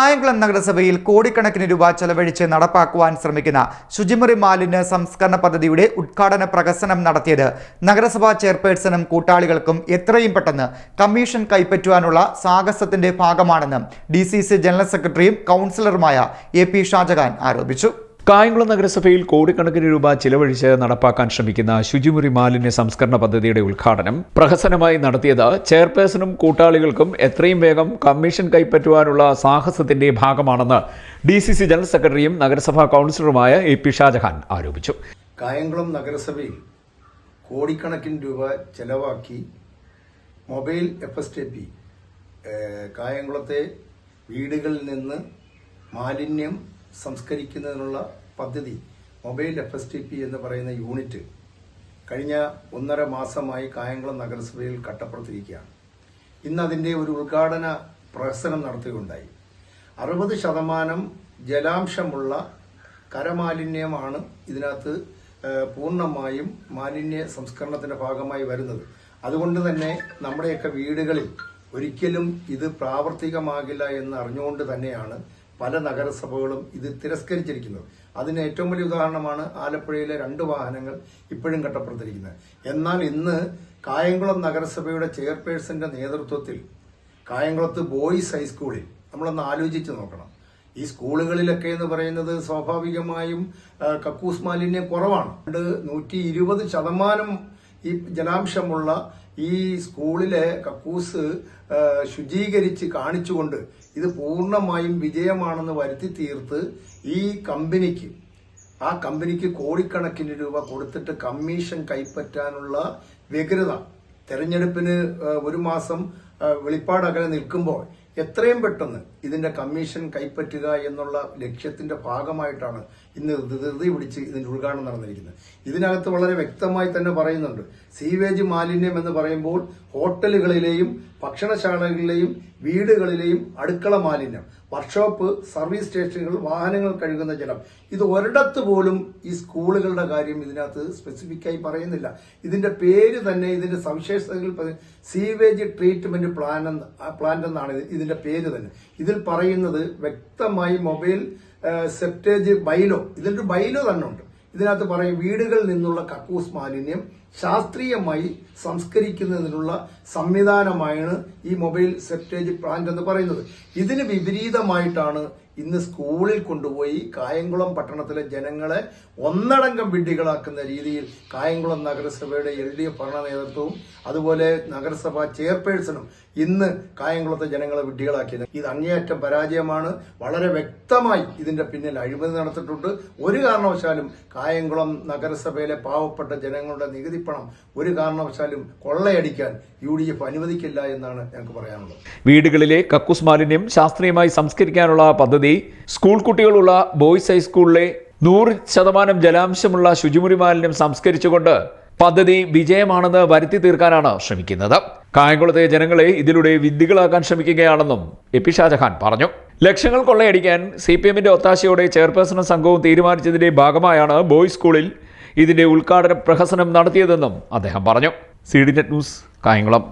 കായംകുളം നഗരസഭയിൽ കോടിക്കണക്കിന് രൂപ ചെലവഴിച്ച് നടപ്പാക്കുവാൻ ശ്രമിക്കുന്ന ശുചിമുറി മാലിന്യ സംസ്കരണ പദ്ധതിയുടെ ഉദ്ഘാടന പ്രകസനം നടത്തിയത് നഗരസഭാ ചെയർപേഴ്സണും കൂട്ടാളികൾക്കും എത്രയും പെട്ടെന്ന് കമ്മീഷൻ കൈപ്പറ്റുവാനുള്ള സാഹസത്തിന്റെ ഭാഗമാണെന്ന് ഡി ജനറൽ സെക്രട്ടറിയും കൗൺസിലറുമായ എ പി ആരോപിച്ചു. കായംകുളം നഗരസഭയിൽ കോടിക്കണക്കിന് രൂപ ചിലവഴിച്ച് നടപ്പാക്കാൻ ശ്രമിക്കുന്ന ശുചിമുറി മാലിന്യ സംസ്കരണ പദ്ധതിയുടെ ഉദ്ഘാടനം പ്രഹസനമായി നടത്തിയത് ചെയർപേഴ്സണും കൂട്ടാളികൾക്കും എത്രയും വേഗം കമ്മീഷൻ കൈപ്പറ്റുവാനുള്ള സാഹസത്തിന്റെ ഭാഗമാണെന്ന് ഡി സി സി ജനറൽ സെക്രട്ടറിയും നഗരസഭാ കൗൺസിലറുമായ എ പി ഷാജഹാൻ ആരോപിച്ചു. കായംകുളം നഗരസഭയിൽ കോടിക്കണക്കിന് രൂപ ചെലവാക്കി mobile F S T P കായംകുളത്തെ വീടുകളിൽ നിന്ന് മാലിന്യം സംസ്കരിക്കുന്നതിനുള്ള പദ്ധതി mobile F S T P എന്ന് പറയുന്ന യൂണിറ്റ് കഴിഞ്ഞ ഒന്നര മാസമായി കായംകുളം നഗരസഭയിൽ കട്ടപ്പുറത്തിരിക്കുകയാണ്. ഇന്ന് അതിന്റെ ഒരു ഉദ്ഘാടന പ്രഹസനം നടത്തുകയുണ്ടായി. അറുപത് ശതമാനം ജലാംശമുള്ള കരമാലിന്യമാണ് ഇതിനകത്ത് പൂർണമായും മാലിന്യ സംസ്കരണത്തിന്റെ ഭാഗമായി വരുന്നത്. അതുകൊണ്ട് തന്നെ നമ്മുടെയൊക്കെ വീടുകളിൽ ഒരിക്കലും ഇത് പ്രാവർത്തികമാകില്ല എന്ന് അറിഞ്ഞുകൊണ്ട് തന്നെയാണ് പല നഗരസഭകളും ഇത് തിരസ്കരിച്ചിരിക്കുന്നത് അതിന് ഏറ്റവും വലിയ ഉദാഹരണമാണ് ആലപ്പുഴയിലെ രണ്ട് വാഹനങ്ങൾ ഇപ്പോഴും കട്ടപ്പുറത്തിരിക്കുന്നത്. എന്നാൽ ഇന്ന് കായംകുളം നഗരസഭയുടെ ചെയർപേഴ്സന്റെ നേതൃത്വത്തിൽ കായംകുളത്ത് ബോയ്സ് ഹൈസ്കൂളിൽ നമ്മളൊന്ന് ആലോചിച്ച് നോക്കണം. ഈ സ്കൂളുകളിലൊക്കെ എന്ന് പറയുന്നത് സ്വാഭാവികമായും കക്കൂസ് മാലിന്യം കുറവാണ്. നൂറ്റി ഇരുപത് ശതമാനം ഈ ജലാംശമുള്ള ഈ സ്കൂളിലെ കക്കൂസ് ശുചീകരിച്ച് കാണിച്ചുകൊണ്ട് ഇത് പൂർണമായും വിജയമാണെന്ന് വരുത്തി തീർത്ത് ഈ കമ്പനിക്ക് ആ കമ്പനിക്ക് കോടിക്കണക്കിന് രൂപ കൊടുത്തിട്ട് കമ്മീഷൻ കൈപ്പറ്റാനുള്ള വ്യഗ്രത. തെരഞ്ഞെടുപ്പിന് ഒരു മാസം വെളിപ്പാടകലെ നിൽക്കുമ്പോൾ എത്രയും പെട്ടെന്ന് ഇതിന്റെ കമ്മീഷൻ കൈപ്പറ്റുക എന്നുള്ള ലക്ഷ്യത്തിന്റെ ഭാഗമായിട്ടാണ് ഇന്ന് ധൃതി പിടിച്ച് ഇതിന്റെ ഉദ്ഘാടനം നടന്നിരിക്കുന്നത്. ഇതിനകത്ത് വളരെ വ്യക്തമായി തന്നെ പറയുന്നുണ്ട്. സീവേജ് മാലിന്യം എന്ന് പറയുമ്പോൾ ഹോട്ടലുകളിലെയും ഭക്ഷണശാലകളിലെയും വീടുകളിലെയും അടുക്കള മാലിന്യം വർക്ക്ഷോപ്പ് സർവീസ് സ്റ്റേഷനുകൾ വാഹനങ്ങൾ കഴുകുന്ന ജലം. ഇത് ഒരിടത്ത് പോലും ഈ സ്കൂളുകളുടെ കാര്യം ഇതിനകത്ത് സ്പെസിഫിക്കായി പറയുന്നില്ല. ഇതിന്റെ പേര് തന്നെ ഇതിന്റെ സവിശേഷതകൾ സീവേജ് ട്രീറ്റ്മെന്റ് പ്ലാൻ പ്ലാന്റ് എന്നാണ് ഇത്. ഇതിന്റെ പേര് തന്നെ. ഇതിൽ പറയുന്നത് വ്യക്തമായി മൊബൈൽ സെപ്റ്റേജ് ബൈലോ ഇതിലൊരു ബൈലോ തന്നെ ഉണ്ട്. ഇതിനകത്ത് പറയും വീടുകളിൽ നിന്നുള്ള കക്കൂസ് മാലിന്യം ശാസ്ത്രീയമായി സംസ്കരിക്കുന്നതിനുള്ള സംവിധാനമായാണ് ഈ മൊബൈൽ സെപ്റ്റേജ് പ്ലാന്റ് എന്ന് പറയുന്നത്. ഇതിന് വിപരീതമായിട്ടാണ് ഇന്ന് സ്കൂളിൽ കൊണ്ടുപോയി കായംകുളം പട്ടണത്തിലെ ജനങ്ങളെ ഒന്നടങ്കം വിഡ്ഢികളാക്കുന്ന രീതിയിൽ കായംകുളം നഗരസഭയുടെ എൽ ഡി എഫ് ഭരണ നേതൃത്വവും അതുപോലെ നഗരസഭാ ചെയർപേഴ്സണും ഇന്ന് കായംകുളത്തെ ജനങ്ങളെ വിഡ്ഢികളാക്കിയത്. ഇത് അങ്ങേയറ്റം പരാജയമാണ്. വളരെ വ്യക്തമായി ഇതിന്റെ പിന്നിൽ അഴിമതി നടത്തിയിട്ടുണ്ട്. ഒരു കാരണവശാലും കായംകുളം നഗരസഭയിലെ പാവപ്പെട്ട ജനങ്ങളുടെ നികുതി പണം ഒരു കാരണവശാലും കൊള്ളയടിക്കാൻ യു ഡി എഫ് അനുവദിക്കില്ല എന്നാണ് ഞങ്ങൾക്ക് പറയാനുള്ളത്. വീടുകളിലെ കക്കൂസ് മാലിന്യം ശാസ്ത്രീയമായി സംസ്കരിക്കാനുള്ള പദ്ധതി സ്കൂൾ കുട്ടികളുള്ള ബോയ്സ് ഹൈസ്കൂളിലെ നൂറ് ശതമാനം ജലാംശമുള്ള ശുചിമുറി മാലിന്യം സംസ്കരിച്ചുകൊണ്ട് പദ്ധതി വിജയമാണെന്ന് വരുത്തി തീർക്കാനാണ് ശ്രമിക്കുന്നത്. കായംകുളത്തെ ജനങ്ങളെ ഇതിലൂടെ വിദ്യകളാക്കാൻ ശ്രമിക്കുകയാണെന്നും എ പി ഷാജഹാൻ പറഞ്ഞു. ലക്ഷങ്ങൾ കൊള്ളയടിക്കാൻ സി പി എമ്മിന്റെ ഒത്താശയോടെ ചെയർപേഴ്സണും സംഘവും തീരുമാനിച്ചതിന്റെ ഭാഗമായാണ് ബോയ്സ് സ്കൂളിൽ ഇതിന്റെ ഉദ്ഘാടന പ്രഹസനം നടത്തിയതെന്നും അദ്ദേഹം പറഞ്ഞു. C D net news Kayamkulam.